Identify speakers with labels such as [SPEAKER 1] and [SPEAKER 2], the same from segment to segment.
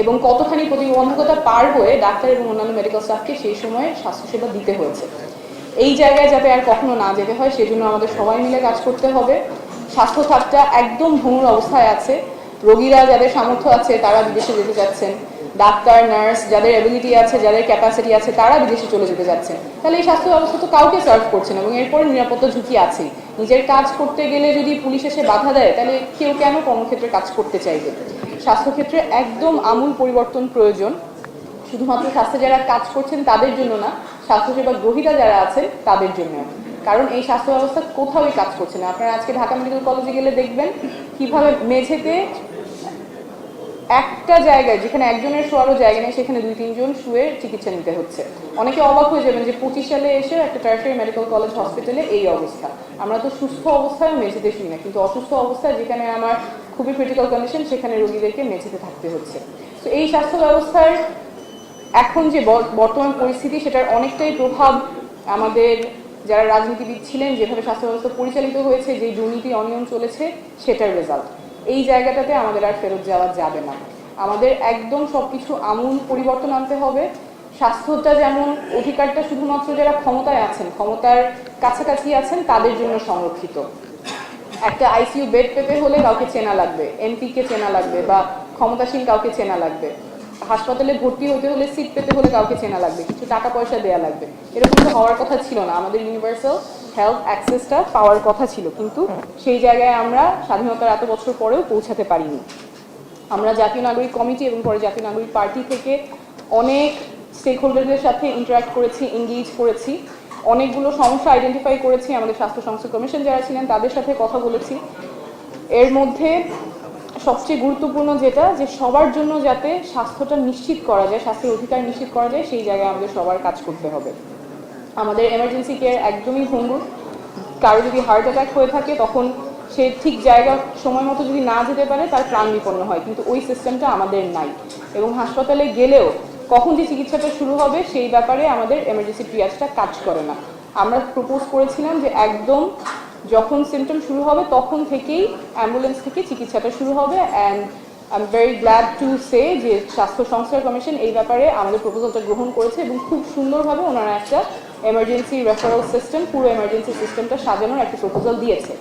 [SPEAKER 1] এবং কতখানি প্রতিবন্ধকতা পার হয়ে ডাক্তার এবং অন্যান্য মেডিকেল স্টাফকে সেই সময়ে স্বাস্থ্যসেবা দিতে হয়েছে। এই জায়গায় যাতে আর কখনো না যেতে হয় সেজন্য আমাদের সবাই মিলে কাজ করতে হবে। স্বাস্থ্য খাতটা একদম ভঙ্গুর অবস্থায় আছে। রোগীরা যাদের সামর্থ্য আছে, তারা বিদেশে যেতে যাচ্ছেন ডাক্তার, নার্স যাদের এবিলিটি আছে, যাদের ক্যাপাসিটি আছে, তারা বিদেশে চলে যেতে যাচ্ছেন তাহলে এই স্বাস্থ্য ব্যবস্থা তো কাউকে সার্ভ করছে না এবং এরপরে নিরাপত্তা ঝুঁকি আছেই। নিজের কাজ করতে গেলে যদি পুলিশ এসে বাধা দেয়, তাহলে কেউ কেন কর্মক্ষেত্রে কাজ করতে চাইবে? স্বাস্থ্যক্ষেত্রে একদম আমূল পরিবর্তন প্রয়োজন। শুধুমাত্র স্বাস্থ্যে যারা কাজ করছেন তাদের জন্য না, স্বাস্থ্যসেবা গ্রহীতা যারা আছেন তাদের জন্য। কারণ এই স্বাস্থ্য ব্যবস্থা কোথাওই কাজ করছে না। আপনারা আজকে ঢাকা মেডিকেল কলেজে গেলে দেখবেন কীভাবে মেঝেতে একটা জায়গায়, যেখানে একজনের শোয়ারও জায়গা নেই, সেখানে দুই, তিনজন শুয়ে চিকিৎসা নিতে হচ্ছে। অনেকে অবাক হয়ে যাবেন যে পঁচিশ সালে এসে একটা টার্সারি মেডিকেল কলেজ হসপিটালে এই অবস্থা। আমরা তো সুস্থ অবস্থায় মেঝেতে শুই না, কিন্তু অসুস্থ অবস্থায় যেখানে আমার খুবই ক্রিটিক্যাল কন্ডিশন সেখানে রোগীদেরকে মেঝেতে থাকতে হচ্ছে। তো এই স্বাস্থ্য ব্যবস্থার এখন যে বর- বর্তমান পরিস্থিতি, সেটার অনেকটাই প্রভাব আমাদের যারা রাজনীতিবিদ ছিলেন, যেভাবে স্বাস্থ্য ব্যবস্থা পরিচালিত হয়েছে, যে দুর্নীতি অনিয়ম চলেছে, সেটার রেজাল্ট এই জায়গাটাতে আমাদের আর ফেরত যাওয়া যাবে না। আমাদের একদম সবকিছু আমূল পরিবর্তন আনতে হবে। স্বাস্থ্যটা যেমন অধিকারটা শুধুমাত্র যারা ক্ষমতায় আছেন, ক্ষমতার কাছাকাছি আছেন, তাদের জন্য সংরক্ষিত। একটা আইসিইউ বেড পেতে হলে কাউকে চেনা লাগবে এমপি কে চেনা লাগবে বা ক্ষমতাসীন কাউকে চেনা লাগবে। হাসপাতালে ভর্তি হতে হলে সিট পেতে হলে কাউকে চেনা লাগবে, কিছু টাকা পয়সা দেয়া লাগবে। এরকম তো হওয়ার কথা ছিল না, আমাদের ইউনিভার্সাল হেলথ অ্যাক্সেসটা পাওয়ার কথা ছিল, কিন্তু সেই জায়গায় আমরা স্বাধীনতার এত বছর পরেও পৌঁছাতে পারিনি। আমরা জাতীয় নাগরিক কমিটি এবং পরে জাতীয় নাগরিক পার্টি থেকে অনেক স্টেক হোল্ডারদের সাথে ইন্টারাক্ট করেছি এঙ্গেজ করেছি। অনেকগুলো সমস্যা আইডেন্টিফাই করেছি, আমাদের স্বাস্থ্য সংস্থা কমিশন যারা ছিলেন তাদের সাথে কথা বলেছি। এর মধ্যে সবচেয়ে গুরুত্বপূর্ণ যেটা, যে সবার জন্য যাতে স্বাস্থ্যটা নিশ্চিত করা যায়, স্বাস্থ্যের অধিকার নিশ্চিত করা যায়, সেই জায়গায় আমাদের সবার কাজ করতে হবে। আমাদের এমার্জেন্সি কেয়ার একদমই ভঙ্গুর। কারও যদি হার্ট অ্যাটাক হয়ে থাকে, তখন সে ঠিক জায়গা, সময় মতো যদি না যেতে পারে, তার প্রাণ বিপন্ন হয়। কিন্তু ওই সিস্টেমটা আমাদের নাই। এবং হাসপাতালে গেলেও কখন যে চিকিৎসাটা শুরু হবে সেই ব্যাপারে আমাদের এমার্জেন্সি ট্রিয়াজটা কাজ করে না। আমরা প্রপোজ করেছিলাম যে একদম যখন সিমটম শুরু হবে তখন থেকেই অ্যাম্বুলেন্স থেকে চিকিৎসাটা শুরু হবে and I am very glad to say যে স্বাস্থ্য সংস্কার কমিশন এই ব্যাপারে আমাদের প্রপোজালটা গ্রহণ করেছে এবং খুব সুন্দরভাবে ওনারা একটা এমার্জেন্সি রেফারেল সিস্টেম পুরো এমার্জেন্সি সিস্টেমটা সাজানোর একটা প্রপোজাল দিয়েছে।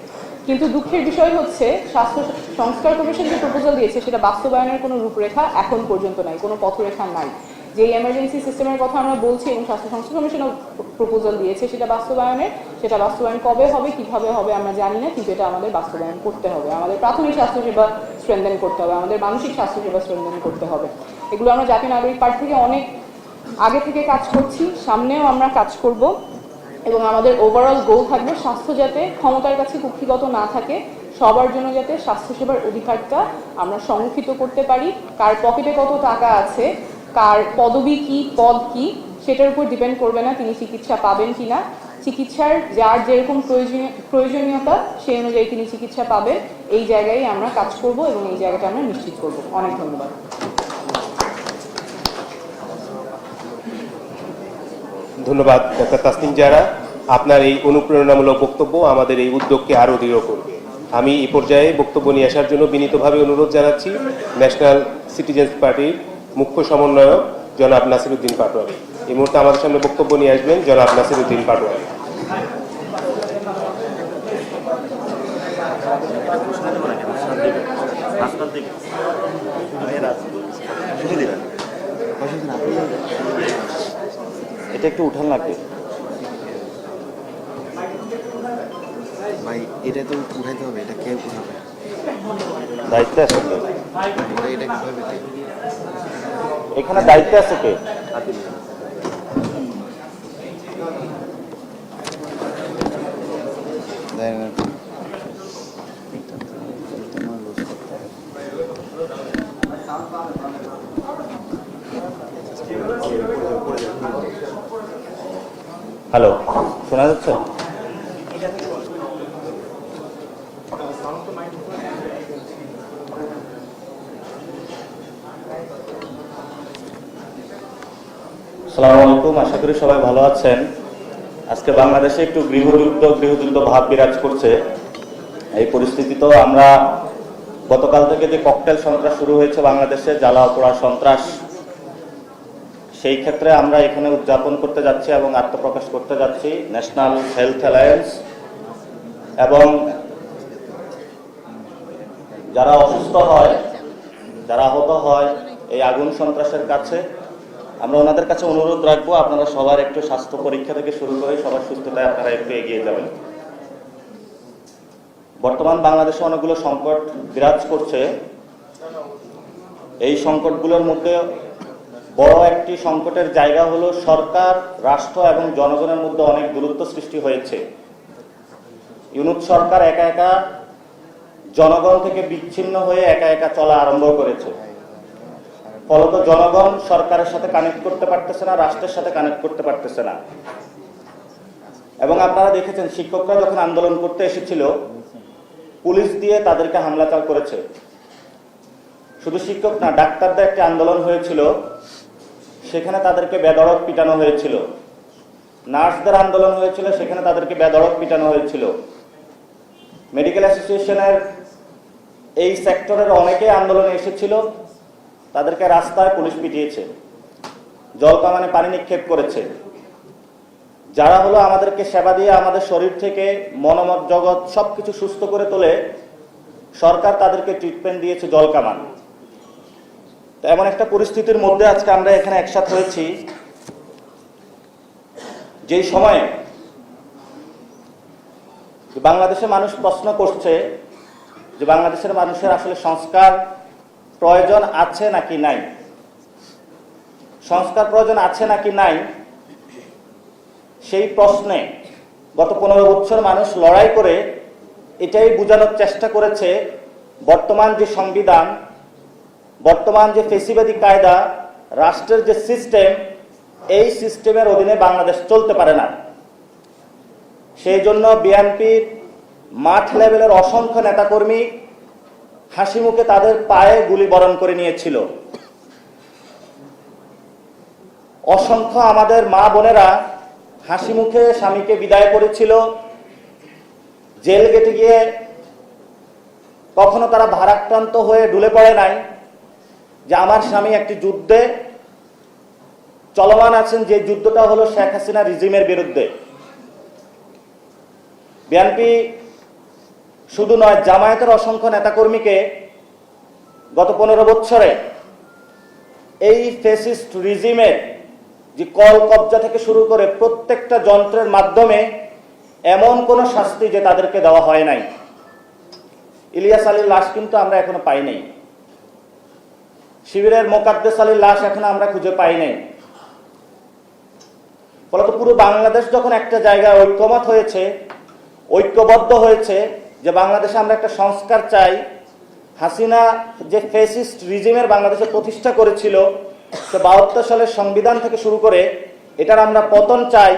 [SPEAKER 1] কিন্তু দুঃখের বিষয় হচ্ছে, স্বাস্থ্য সংস্কার কমিশন যে প্রপোজাল দিয়েছে সেটা বাস্তবায়নের কোনো রূপরেখা এখন পর্যন্ত নাই, কোনো পথরেখা নাই। যে এমার্জেন্সি সিস্টেমের কথা আমরা বলছি এবং স্বাস্থ্য সংস্কার কমিশনও প্রপোজাল দিয়েছে সেটা বাস্তবায়নের সেটা বাস্তবায়ন কবে হবে, কীভাবে হবে আমরা জানি না, কিন্তু এটা আমাদের বাস্তবায়ন করতে হবে। আমাদের প্রাথমিক স্বাস্থ্যসেবা স্ট্রেনদেন করতে হবে, আমাদের মানসিক স্বাস্থ্যসেবা স্ট্রেনদেন করতে হবে। এগুলো আমরা জাতীয় নাগরিক পার্টি থেকে অনেক আগে থেকে কাজ করছি, সামনেও আমরা কাজ করব এবং আমাদের ওভারঅল গোল থাকবে স্বাস্থ্য যাতে ক্ষমতার কাছে কুক্ষিগত না থাকে, সবার জন্য যাতে স্বাস্থ্যসেবার অধিকারটা আমরা সংরক্ষিত করতে পারি, কার পকেটে কত টাকা আছে কার পদবি কি, পদ কি, সেটার উপর ডিপেন্ড করবে না তিনি চিকিৎসা পাবেন কি না চিকিৎসার যার যেরকম প্রয়োজনীয়, প্রয়োজনীয়তা, সেই অনুযায়ী তিনি চিকিৎসা পাবেন এই জায়গায় আমরা কাজ করব এবং এই জায়গাটা আমরা নিশ্চিত করব। অনেক ধন্যবাদ।
[SPEAKER 2] ধন্যবাদ, ডক্টর তাসনিম জারা। আপনার এই অনুপ্রেরণামূলক বক্তব্য আমাদের এই উদ্যোগকে আরও দৃঢ় করবে। আমি এই পর্যায়ে বক্তব্য নিয়ে আসার জন্য বিনীতভাবে অনুরোধ জানাচ্ছি। ন্যাশনাল সিটিজেন্স পার্টির মুখ্য সমন্বয়ক জনাব নাসিরুদ্দিন পাটোয়ারি। এই মুহূর্তে আমাদের সামনে বক্তব্য নিয়ে আসবেন জনাব নাসিরুদ্দিন পাটোয়ারি।
[SPEAKER 3] এটা একটু উঠান লাগবে।
[SPEAKER 4] ভাই এটা তো উঠাইতে হবে এটা কে উঠাবে?
[SPEAKER 3] দায়িত্ব আছে
[SPEAKER 4] এটা কীভাবে?
[SPEAKER 3] এখানে দায়িত্ব আছে কে। হ্যালো শোনা যাচ্ছে আসসালামু আলাইকুম, আশা করি সবাই ভালো আছেন। আজকে বাংলাদেশে একটু গৃহযুদ্ধ গৃহযুদ্ধ ভাব বিরাজ করছে। এই পরিস্থিতি তো আমরা গতকাল থেকে যে ককটেল সন্ত্রাস শুরু হয়েছে বাংলাদেশে, জ্বালা পোড়া সন্ত্রাস, সেই ক্ষেত্রে আমরা এখানে উদযাপন করতে যাচ্ছি এবং আত্মপ্রকাশ করতে যাচ্ছি ন্যাশনাল হেলথ অ্যালায়েন্স এবং যারা অসুস্থ হয়, যারা আহত হয়, এই আগুন সন্ত্রাসের কাছে আমরা ওনাদের কাছে অনুরোধ রাখব, আপনারা সবার একটু স্বাস্থ্য পরীক্ষা থেকে শুরু করে সবার সুস্থতায় আপনারা একটু এগিয়ে যাবেন। বর্তমান বাংলাদেশে অনেকগুলো সংকট বিরাজ করছে। এই সংকটগুলোর মধ্যে বড় একটি সংকটের জায়গা হলো সরকার, রাষ্ট্র এবং জনগণের মধ্যে অনেক দূরত্ব সৃষ্টি হয়েছে। ইউনুট সরকার একা একা জনগণ থেকে বিচ্ছিন্ন হয়ে একা একা চলা আরম্ভ করেছে। ফলত জনগণ সরকারের সাথে কানেক্ট করতে পারতেছে না, রাষ্ট্রের সাথে কানেক্ট করতে পারতেছে না। এবং আপনারা দেখেছেন, শিক্ষকরা যখন আন্দোলন করতে এসেছিল, পুলিশ দিয়ে তাদেরকে হামলাচার করেছে। শুধু শিক্ষক না, ডাক্তারদের একটি আন্দোলন হয়েছিল, সেখানে তাদেরকে বেদড়ক পিটানো হয়েছিল। নার্সদের আন্দোলন হয়েছিল, সেখানে তাদেরকে বেদড়ক পিটানো হয়েছিল। মেডিকেল অ্যাসোসিয়েশনের এই সেক্টরের অনেকে আন্দোলনে এসেছিল। তাদেরকে রাস্তায় পুলিশ পিটিয়েছে জলকামানে পানি নিক্ষেপ করেছে। যারা হলো আমাদেরকে সেবা দিয়ে আমাদের শরীর থেকে মনোমত জগৎ সবকিছু সুস্থ করে তোলে, সরকার তাদেরকে ট্রিটমেন্ট দিয়েছে জলকামান তো এমন একটা পরিস্থিতির মধ্যে আজকে আমরা এখানে একসাথ হয়েছি। যেই সময়ে বাংলাদেশের মানুষ প্রশ্ন করছে যে বাংলাদেশের মানুষের আসলে সংস্কার প্রয়োজন আছে নাকি নাই? সংস্কার প্রয়োজন আছে নাকি নাই? সেই প্রশ্নে গত পনেরো বছর মানুষ লড়াই করে এটাই বোঝানোর চেষ্টা করেছে, বর্তমান যে সংবিধান, বর্তমান যে ফেসিবাদী কায়দা, রাষ্ট্রের যে সিস্টেম, এই সিস্টেমের অধীনে বাংলাদেশ চলতে পারে না। সেই জন্য বিএনপির মাঠ লেভেলের অসংখ্য নেতাকর্মী হাসি মুখে তাদের পায়ে গুলি বরণ করে নিয়েছিল। অসংখ্য আমাদের মা বোনেরা হাসি মুখে স্বামীকে বিদায় করেছিল। জেল গেটে গিয়ে কখনো তারা ভারাক্রান্ত হয়ে ডুলে পড়ে নাই যে আমার স্বামী একটি যুদ্ধে চলমান আছেন, যে যুদ্ধটা হলো শেখ হাসিনা রিজিমের বিরুদ্ধে। বিএনপি শুধু নয়, জামায়াতের অসংখ্য নেতাকর্মীকে গত পনেরো বছরে এই ফেসিস্ট রিজিমের যে কল কবজা থেকে শুরু করে প্রত্যেকটা যন্ত্রের মাধ্যমে এমন কোনো শাস্তি যে তাদেরকে দেওয়া হয় নাই। ইলিয়াস আলীর লাশ কিন্তু আমরা এখনও পাই নাই। শিবিরের মোকাদ্দেস আলীর লাশ এখনও আমরা খুঁজে পাই নাই। ফলত পুরো বাংলাদেশ যখন একটা জায়গায় ঐক্যমত হয়েছে, ঐক্যবদ্ধ হয়েছে যে বাংলাদেশে আমরা একটা সংস্কার চাই। হাসিনা যে ফেসিস্ট রিজিমের বাংলাদেশে প্রতিষ্ঠা করেছিল, সে বাহাত্তর সালের সংবিধান থেকে শুরু করে এটার আমরা পতন চাই।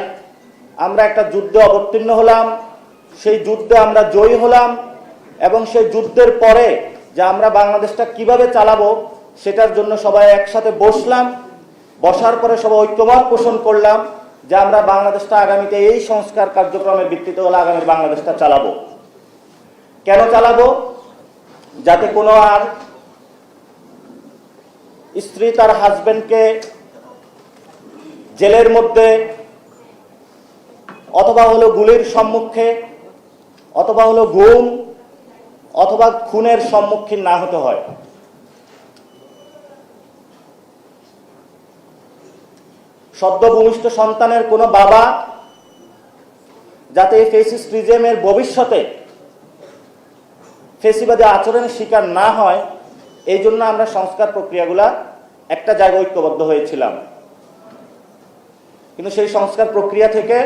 [SPEAKER 3] আমরা একটা যুদ্ধে অবতীর্ণ হলাম, সেই যুদ্ধে আমরা জয়ী হলাম এবং সেই যুদ্ধের পরে যে আমরা বাংলাদেশটা কীভাবে চালাবো, সেটার জন্য সবাই একসাথে বসলাম। বসার পরে সবাই ঐক্যমত পোষণ করলাম যে আমরা বাংলাদেশটা আগামীতে এই সংস্কার কার্যক্রমের ভিত্তিতে হলে আগামীর বাংলাদেশটা চালাবো। কেন চালাবো? যাতে কোনো আর স্ত্রী তার হাজবেন্ডকে জেলের মধ্যে অথবা হলো গুলির সম্মুখে, অথবা হলো ঘুম অথবা খুনের সম্মুখীন না হতে হয়। সদ্য ভূমিষ্ঠ সন্তানের কোনো বাবা যাতে এই ফেসিস ভবিষ্যতে ফেসিবাদী আচরণের শিকার না হয়, এই জন্য আমরা সংস্কার প্রক্রিয়াগুলা একটা জায়গায় ঐক্যবদ্ধ হয়েছিলাম। কিন্তু সেই সংস্কার প্রক্রিয়া থেকে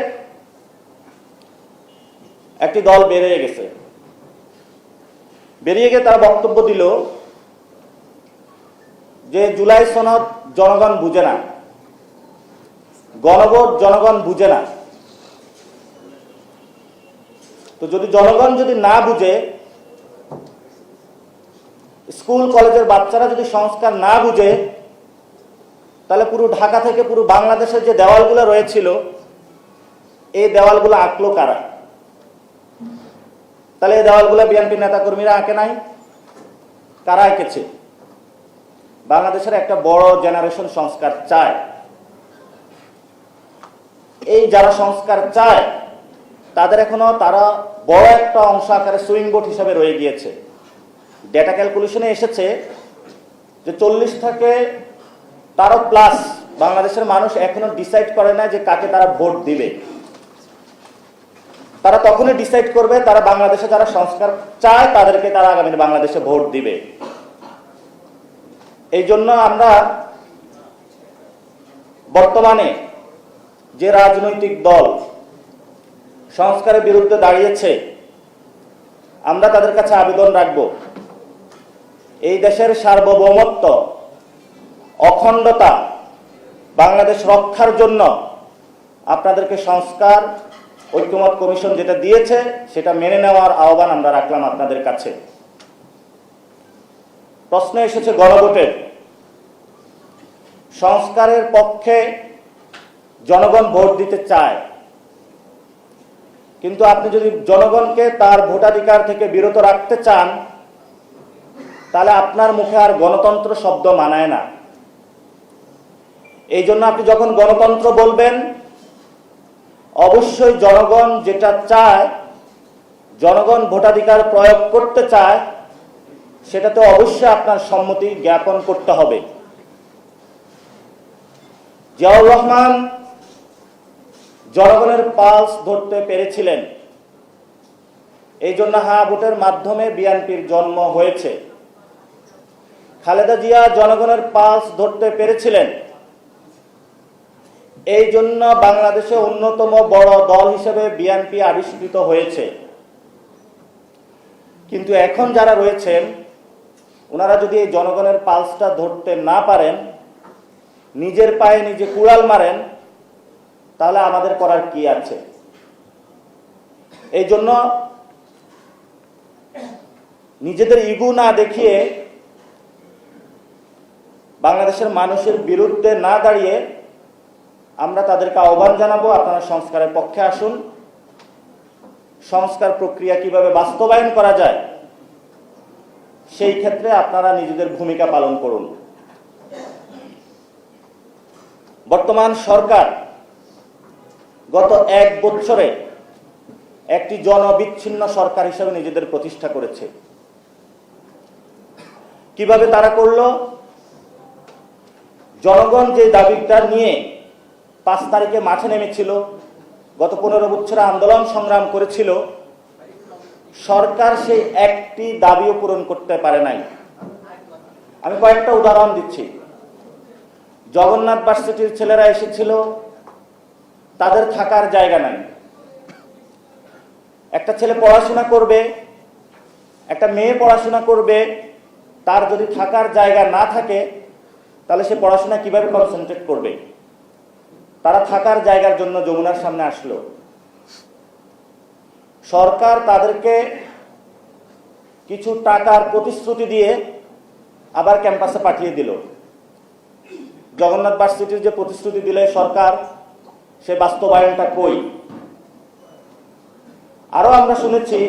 [SPEAKER 3] একটি দল বেরিয়ে গেছে। বেরিয়ে গিয়ে তারা বক্তব্য দিল যে, জুলাই সনদ জনগণ বুঝে না। গণভোট জনগণ বুঝে না। তো যদি জনগণ যদি না বুঝে স্কুল, কলেজের বাচ্চারা যদি সংস্কার না বুঝে, তাহলে পুরো ঢাকা থেকে পুরো বাংলাদেশের যে দেওয়ালগুলো রয়েছিল, এই দেওয়ালগুলো আঁকলো কারা? তাহলে এই দেওয়ালগুলো বিএনপি নেতাকর্মীরা আঁকে নাই? কারা এঁকেছে? বাংলাদেশের একটা বড় জেনারেশন সংস্কার চায়। এই যারা সংস্কার চায়, তাদের এখনও তারা বড় একটা অংশ আকারে সুইং বোর্ড হিসাবে রয়ে গিয়েছে। ডেটা ক্যালকুলেশনে এসেছে যে চল্লিশ থেকে তারও প্লাস বাংলাদেশের মানুষ এখনও ডিসাইড করে না যে কাকে তারা ভোট দিবে। তারা তখনই ডিসাইড করবে, তারা বাংলাদেশে যারা সংস্কার চায়, তাদেরকে তারা আগামী বাংলাদেশে ভোট দিবে। এই জন্য আমরা বর্তমানে যে রাজনৈতিক দল সংস্কারের বিরুদ্ধে দাঁড়িয়েছে, আমরা তাদের কাছে আবেদন রাখব। এই দেশের সার্বভৌমত্ব, অখণ্ডতা, বাংলাদেশ রক্ষার জন্য আপনাদেরকে সংস্কার, ঐক্যমত কমিশন যেটা দিয়েছে, সেটা মেনে নেওয়ার আহ্বান আমরা রাখলাম আপনাদের কাছে। প্রশ্ন এসেছে গণভোটের। সংস্কারের পক্ষে জনগণ ভোট দিতে চায়। কিন্তু আপনি যদি জনগণকে তার ভোটাধিকার থেকে বিরত রাখতে চান তাহলে আপনার মুখে আর গণতন্ত্র শব্দ মানায় না। এই জন্য আপনি যখন গণতন্ত্র বলবেন, অবশ্যই জনগণ যেটা চায়, জনগণ ভোটাধিকার প্রয়োগ করতে চায়, সেটাতে অবশ্যই আপনার সম্মতি জ্ঞাপন করতে হবে। জিয়াউর রহমান জনগণের পালস ধরতে পেরেছিলেন। এই জন্য হা ভোটের মাধ্যমে বিএনপির জন্ম হয়েছে। খালেদা জিয়া জনগণের পালস ধরতে পেরেছিলেন। এই জন্য বাংলাদেশে অন্যতম বড় দল হিসেবে বিএনপি আবিষ্কৃত হয়েছে। কিন্তু এখন যারা রয়েছেন, ওনারা যদি এই জনগণের পালসটা ধরতে না পারেন, নিজের পায়ে নিজে কুড়াল মারেন, তাহলে আমাদের করার কি আছে? এই জন্য নিজেদের ইগু না দেখিয়ে বাংলাদেশের মানুষের বিরুদ্ধে না দাঁড়িয়ে আমরা তাদেরকে আহ্বান জানাব। আপনারা সংস্কারের পক্ষে আসুন। সংস্কার প্রক্রিয়া কীভাবে বাস্তবায়ন করা যায়, সেই ক্ষেত্রে আপনারা নিজেদের ভূমিকা পালন করুন। বর্তমান সরকার গত এক বছরে একটি জনবিচ্ছিন্ন সরকার হিসেবে নিজেদের প্রতিষ্ঠা করেছে। কীভাবে তারা করল? জনগণ যে দাবিটা নিয়ে পাঁচ তারিখে মাঠে নেমেছিল, গত পনেরো বছরে আন্দোলন সংগ্রাম করেছিল, সরকার সেই একটি দাবিও পূরণ করতে পারে নাই। আমি কয়েকটা উদাহরণ দিচ্ছি। জগন্নাথ ভার্সিটির ছেলেরা এসেছিল, তাদের থাকার জায়গা নাই। একটা ছেলে পড়াশোনা করবে, একটা মেয়ে পড়াশোনা করবে, তার যদি থাকার জায়গা না থাকে তাহলে সে পড়াশোনা কীভাবে কনসেন্ট্রেট করবে? তারা থাকার জায়গার জন্য যমুনার সামনে আসলো। সরকার তাদেরকে কিছু টাকার প্রতিশ্রুতি দিয়ে আবার ক্যাম্পাসে পাঠিয়ে দিল। জগন্নাথ ভার্সিটির যে প্রতিশ্রুতি দিলে সরকার, সে বাস্তবায়নটা কই? আরও আমরা শুনেছি,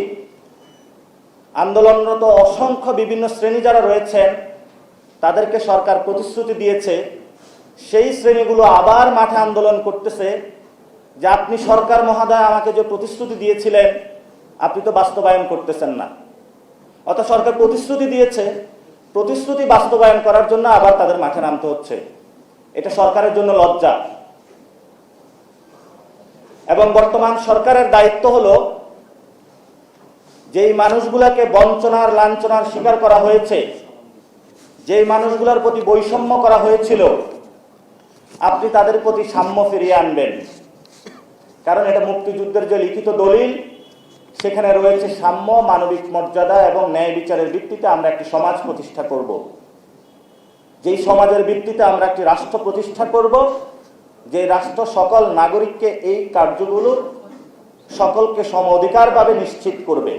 [SPEAKER 3] আন্দোলনরত অসংখ্য বিভিন্ন শ্রেণি যারা রয়েছেন তাদেরকে সরকার প্রতিশ্রুতি দিয়েছে, সেই শ্রেণীগুলো আবার মাঠে আন্দোলন করতেছে, যে আপনি সরকার মহাদয় আমাকে যে প্রতিশ্রুতি দিয়েছিলেন, আপনি তো বাস্তবায়ন করতেছেন না। অর্থাৎ সরকার প্রতিশ্রুতি দিয়েছে, প্রতিশ্রুতি বাস্তবায়ন করার জন্য আবার তাদের মাঠে নামতে হচ্ছে। এটা সরকারের জন্য লজ্জা। এবং বর্তমান সরকারের দায়িত্ব হলো, যেই মানুষগুলোকে বঞ্চনার লাঞ্ছনার শিকার করা হয়েছে যেই মানুষগুলোর প্রতি বৈষম্য করা হয়েছিল, আপনি তাদের প্রতি সাম্য ফিরিয়ে আনবেন। কারণ এটা মুক্তিযুদ্ধের যে লিখিত দলিল, সেখানে রয়েছে সাম্য, মানবিক মর্যাদা এবং ন্যায় বিচারের ভিত্তিতে আমরা একটি সমাজ প্রতিষ্ঠা করব। যেই সমাজের ভিত্তিতে আমরা একটি রাষ্ট্র প্রতিষ্ঠা করব, যে রাষ্ট্র সকল নাগরিককে এই কার্যগুলো সকলকে সম অধিকারভাবে নিশ্চিত করবে।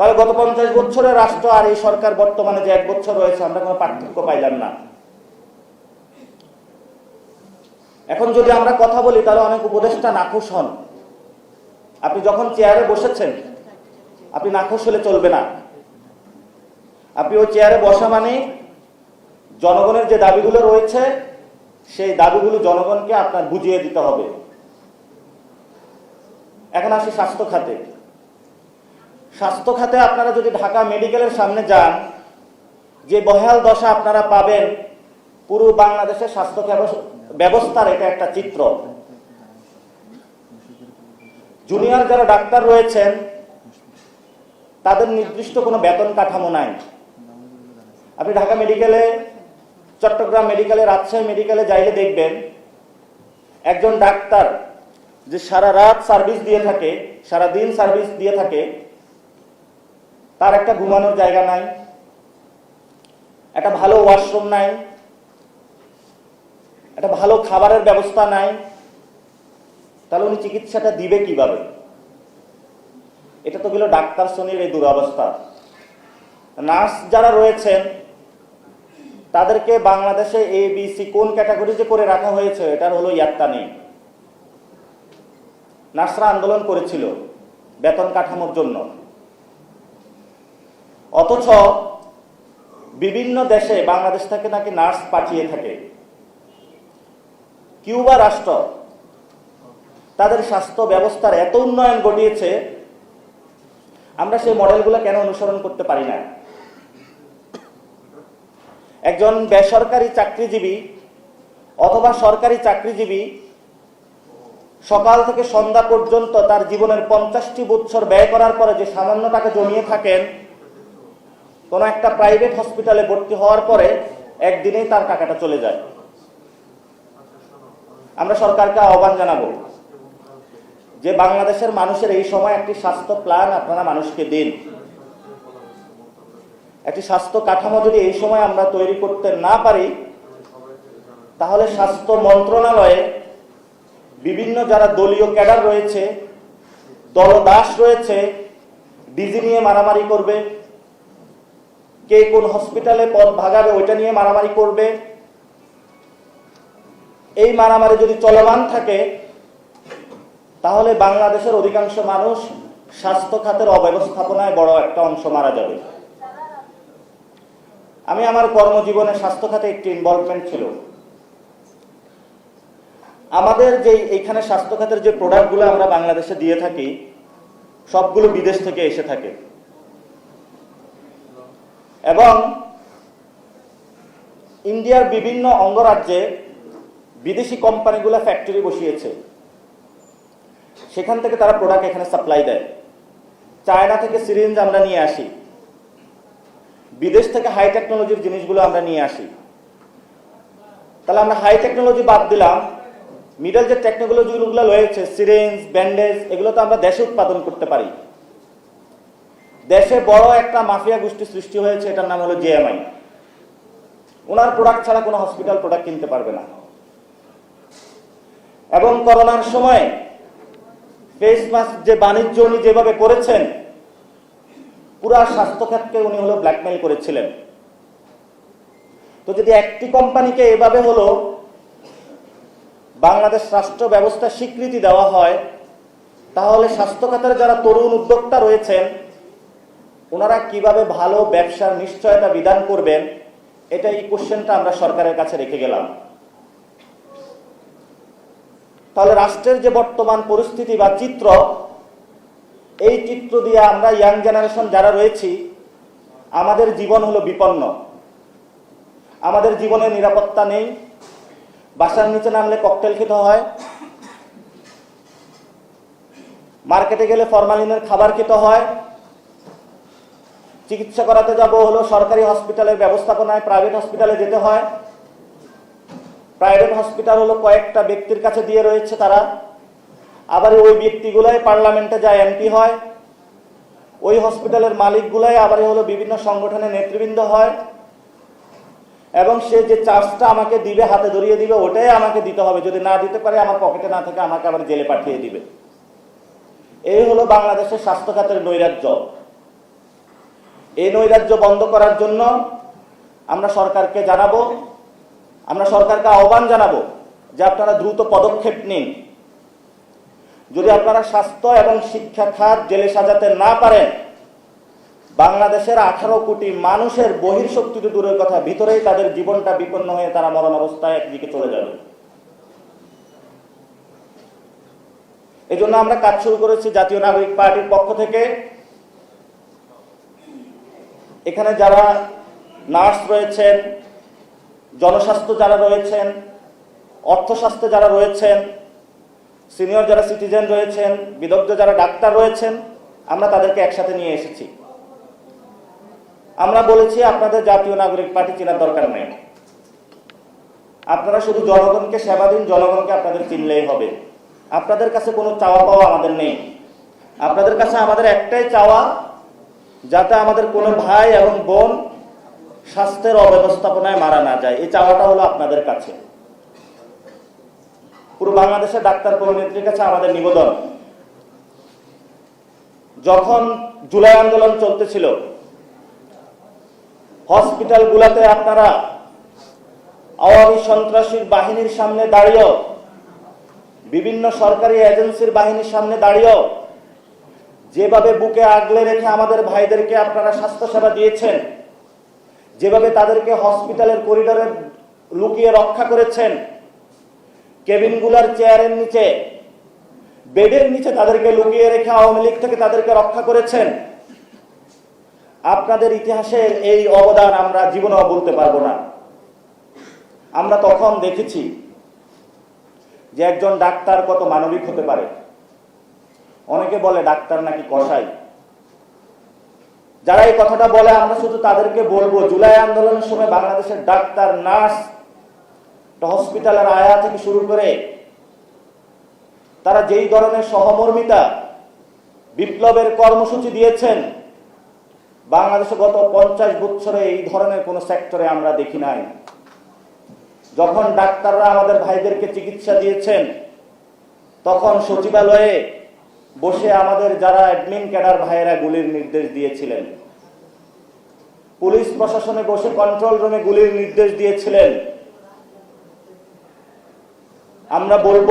[SPEAKER 3] তবে গত পঞ্চাশ বছরের রাষ্ট্র আর এই সরকার বর্তমানে যে এক বছর রয়েছে, আমরা কোনো পার্থক্য পাইলাম না। এখন যদি আমরা কথা বলি, তাহলে অনেক উপদেষ্টা নাখুশ হন। আপনি যখন চেয়ারে বসেছেন, আপনি নাখুশ হলে চলবে না। আপনি ওই চেয়ারে বসা মানে জনগণের যে দাবিগুলো রয়েছে, সেই দাবিগুলো জনগণকে আপনার বুঝিয়ে দিতে হবে। এখন আসি স্বাস্থ্য খাতে। স্বাস্থ্য খাতে আপনারা যদি ঢাকা মেডিকেলের সামনে যান, যে বহাল দশা আপনারা পাবেন, পুরো বাংলাদেশের স্বাস্থ্য ব্যবস্থার এটা একটা চিত্র। জুনিয়র যারা ডাক্তার রয়েছেন, তাদের নির্দিষ্ট কোনো বেতন কাঠামো নাই। আপনি ঢাকা মেডিকেলে, চট্টগ্রাম মেডিকেলে, রাজশাহী মেডিকেলে যাইলে দেখবেন, একজন ডাক্তার যে সারা রাত সার্ভিস দিয়ে থাকে, সারা দিন সার্ভিস দিয়ে থাকে তার একটা ঘুমানোর জায়গা নাই, একটা ভালো ওয়াশরুম নাই, একটা ভালো খাবারের ব্যবস্থা নাই, তাহলে উনি চিকিৎসাটা দিবে কীভাবে? এটা তো গেল ডাক্তার শ্রেণির এই দুরবস্থা। নার্স যারা রয়েছেন, তাদেরকে বাংলাদেশে এ বি সি কোন ক্যাটাগরিতে করে রাখা হয়েছে, এটার হলো ইয়াত্তা নেই। নার্সরা আন্দোলন করেছিল বেতন কাঠামোর জন্য। অথচ বিভিন্ন দেশে বাংলাদেশ থেকে নাকি নার্স পাঠিয়ে থাকে। কিউবা রাষ্ট্র তাদের স্বাস্থ্য ব্যবস্থার এত উন্নয়ন ঘটিয়েছে, আমরা সেই মডেলগুলো কেন অনুসরণ করতে পারি না? একজন বেসরকারি চাকরিজীবী অথবা সরকারি চাকরিজীবী সকাল থেকে সন্ধ্যা পর্যন্ত তার জীবনের পঞ্চাশটি বৎসর ব্যয় করার পরে যে সামান্য টাকা জমিয়ে থাকেন কোনো একটা প্রাইভেট হসপিটালে ভর্তি হওয়ার পরে একদিনেই তার টাকাটা চলে যায়। আমরা সরকারকে আহ্বান জানাব যে বাংলাদেশের মানুষের এই সময় একটি স্বাস্থ্য প্ল্যান আপনারা মানুষকে দিন। একটি স্বাস্থ্য কাঠামো যদি এই সময় আমরা তৈরি করতে না পারি, তাহলে স্বাস্থ্য মন্ত্রণালয়ে বিভিন্ন যারা দলীয় ক্যাডার রয়েছে, দলদাস রয়েছে, ডিজি নিয়ে মারামারি করবে কে কোন হসপিটালে পথ ভাগাবে, ওইটা নিয়ে মারামারি করবে। এই মারামারি যদি চলমান থাকে, তাহলে বাংলাদেশের অধিকাংশ মানুষ স্বাস্থ্য খাতের অব্যবস্থাপনায় বড় একটা অংশ মারা যাবে। আমি আমার কর্মজীবনে স্বাস্থ্য খাতে একটি ইনভলভমেন্ট ছিল। আমাদের যে এইখানে স্বাস্থ্য খাতের যে প্রোডাক্টগুলো আমরা বাংলাদেশে দিয়ে থাকি, সবগুলো বিদেশ থেকে এসে থাকে। এবং ইন্ডিয়ার বিভিন্ন অঙ্গরাজ্যে বিদেশি কোম্পানিগুলো ফ্যাক্টরি বসিয়েছে। সেখান থেকে তারা প্রোডাক্ট এখানে সাপ্লাই দেয়। চায়না থেকে সিরিঞ্জ আমরা নিয়ে আসি। বিদেশ থেকে হাই টেকনোলজির জিনিসগুলো আমরা নিয়ে আসি। তাহলে আমরা হাই টেকনোলজি বাদ দিলাম। মিডল যে টেকনোলজিগুলো রয়েছে সিরিঞ্জ ব্যান্ডেজ এগুলো তো আমরা দেশে উৎপাদন করতে পারি। দেশে বড় একটা মাফিয়া গোষ্ঠী সৃষ্টি হয়েছে, এটার নাম হলো জিএমআই ওনার প্রোডাক্ট ছাড়া কোনো হসপিটাল প্রোডাক্ট কিনতে পারবে না। এবং করোনার সময় ফেস মাস্ক যে বাণিজ্য উনি যেভাবে করেছেন, পুরা স্বাস্থ্য খাতকে উনি হলো ব্ল্যাকমেইল করেছিলেন। তো যদি একটি কোম্পানিকে এভাবে হলো, বাংলাদেশ রাষ্ট্র ব্যবস্থা স্বীকৃতি দেওয়া হয়, তাহলে স্বাস্থ্য খাতের যারা তরুণ উদ্যোক্তা রয়েছেন ওনারা কীভাবে ভালো ব্যবসার নিশ্চয়তা বিধান করবেন এটা এই কোশ্চেনটা আমরা সরকারের কাছে রেখে গেলাম। তাহলে রাষ্ট্রের যে বর্তমান পরিস্থিতি বা চিত্র, এই চিত্র দিয়ে আমরা ইয়াং জেনারেশন যারা রয়েছি, আমাদের জীবন হলো বিপন্ন। আমাদের জীবনে নিরাপত্তা নেই, বাসার নিচে নামলে ককটেল খেতে হয় মার্কেটে গেলে ফরমালিনের খাবার খেতে হয় চিকিৎসা করাতে যাব হলো সরকারি হসপিটালের ব্যবস্থাপনায় প্রাইভেট হসপিটালে যেতে হয়। প্রাইভেট হসপিটাল হলো কয়েকটা ব্যক্তির কাছে দিয়ে রয়েছে তারা। আবার ওই ব্যক্তিগুলাই পার্লামেন্টে যায়, এমপি হয়। ওই হসপিটালের মালিকগুলাই আবার হলো বিভিন্ন সংগঠনের নেতৃবৃন্দ হয়। এবং সে যে চার্জটা আমাকে দিবে, হাতে ধরিয়ে দিবে, ওটাই আমাকে দিতে হবে। যদি না দিতে পারে, আমার পকেটে না থেকে আমাকে আবার জেলে পাঠিয়ে দিবে। এই হলো বাংলাদেশের স্বাস্থ্য খাতের নৈরাজ্য। এই নৈরাজ্য বন্ধ করার জন্য আমরা সরকারকে জানাব, আমরা সরকারকে আহ্বান জানাব যে আপনারা দ্রুত পদক্ষেপ নিন। যদি আপনারা স্বাস্থ্য এবং শিক্ষা খাত জেলে সাজাতে না পারেন, বাংলাদেশের আঠারো কোটি মানুষের বহির্শক্তি তো দূরের কথা, ভিতরেই তাদের জীবনটা বিপন্ন হয়ে তারা মরণ অবস্থায় একদিকে চলে যাবে। এই জন্য আমরা কাজ শুরু করেছি জাতীয় নাগরিক পার্টির পক্ষ থেকে। এখানে যারা নার্স রয়েছেন, জনস্বাস্থ্য যারা রয়েছেন অর্থস্বাস্থ্যে যারা রয়েছেন, সিনিয়র যারা সিটিজেন রয়েছেন, বিদগ্ধ যারা ডাক্তার রয়েছেন, আমরা তাদেরকে একসাথে নিয়ে এসেছি। আমরা বলেছি আপনাদের জাতীয় নাগরিক পার্টি চেনার দরকার নেই। আপনারা শুধু জনগণকে সেবা দিন, জনগণকে আপনাদের চিনলেই হবে। আপনাদের কাছে কোনো চাওয়া পাওয়া আমাদের নেই। আপনাদের কাছে আমাদের একটাই চাওয়া যাতে আমাদের কোনো ভাই এবং বোন স্বাস্থ্যের অব্যবস্থাপনায় মারা না যায়। এই চাওয়াটা হলো আপনাদের কাছে। পুরো বাংলাদেশের ডাক্তার কর্মীদের কাছে আমাদের নিবেদন। যখন জুলাই আন্দোলন চলতেছিল, হসপিটালগুলোতে আপনারা আওয়ামী সন্ত্রাসীর বাহিনীর সামনে দাঁড়িয়েও, বিভিন্ন সরকারি এজেন্সির বাহিনীর সামনে দাঁড়িয়েও যেভাবে বুকে আগলে রেখে আমাদের ভাইদেরকে আপনারা স্বাস্থ্যসেবা দিয়েছেন, যেভাবে তাদেরকে হসপিটালের করিডোরে লুকিয়ে রক্ষা করেছেন কেবিনগুলার চেয়ারের নিচে, বেডের নিচে তাদেরকে লুকিয়ে রেখে আওয়ামী লীগ থেকে তাদেরকে রক্ষা করেছেন, আপনাদের ইতিহাসের এই অবদান আমরা জীবনেও বলতে পারব না। আমরা তখন দেখেছি যে একজন ডাক্তার কত মানবিক হতে পারে। অনেকে বলে ডাক্তার নাকি কষাই যারা এই কথাটা বলে, আমরা শুধু তাদেরকে বলব, জুলাই আন্দোলনের সময় বাংলাদেশের ডাক্তার, নার্স হসপিটালের আয়া থেকে শুরু করে তারা যেই ধরনের সহমর্মিতা বিপ্লবের কর্মসূচি দিয়েছেন, বাংলাদেশে গত পঞ্চাশ বছরে এই ধরনের কোন সেক্টরে আমরা দেখি নাই। যখন ডাক্তাররা আমাদের ভাইদেরকে চিকিৎসা দিয়েছেন, তখন সচিবালয়ে বসে আমাদের যারা অ্যাডমিন ক্যাডার ভাইয়েরা গুলির নির্দেশ দিয়েছিলেন। পুলিশ প্রশাসনে বসে কন্ট্রোল রুমে গুলির নির্দেশ দিয়েছিলেন। আমরা বলব